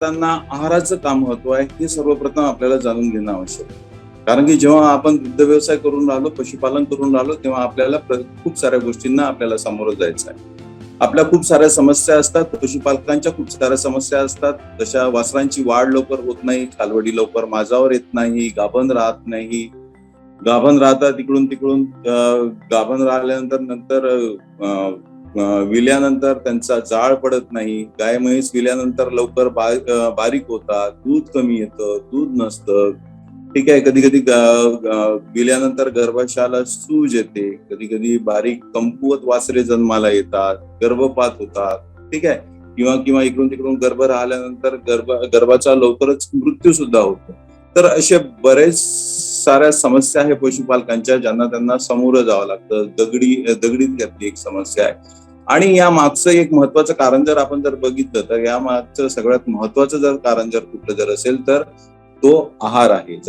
त्यांना आहाराचं काम महत्त्व आहे हे सर्वप्रथम आपल्याला जाणून घेणं आवश्यक आहे. कारण की जेव्हा आपण दुग्ध व्यवसाय करून राहिलो पशुपालन करून राहिलो तेव्हा आपल्याला खूप साऱ्या गोष्टींना आपल्याला सामोरं जायचं आहे. आपल्या खूप साऱ्या समस्या असतात पशुपालकांच्या खूप साऱ्या समस्या असतात. जशा वासरांची वाढ लवकर होत नाही कालवडी लवकर माझावर येत नाही गाभण राहत नाही. गाभण राहतात तिकडून तिकडून गाभण राहिल्यानंतर नंतर विल्यानंतर त्यांचा जाळ पडत नाही. गाय म्हैस विल्यानंतर लवकर बारीक होतात. दूध कमी येतं दूध नसतं. ठीक आहे कधी कधी विल्यानंतर गर्भाशयाला सूज येते. कधी कधी बारीक कमकुवत वासरे जन्माला येतात गर्भपात होतात. ठीक आहे? किंवा किंवा इकडून तिकडून गर्भ राहिल्यानंतर गर्भ गर्भाचा लवकरच मृत्यू सुद्धा होतो. तर असे बरेच साऱ्या समस्या आहे पशुपालकांच्या ज्यांना त्यांना समोर जावं लागतं. दगडी दगडीत घातली एक समस्या आहे. आणि या मागचं एक महत्वाचं कारण जर आपण जर बघितलं तर या मागचं सगळ्यात महत्वाचं जर कारण जर कुठलं जर असेल तर तो आहार आहे. जर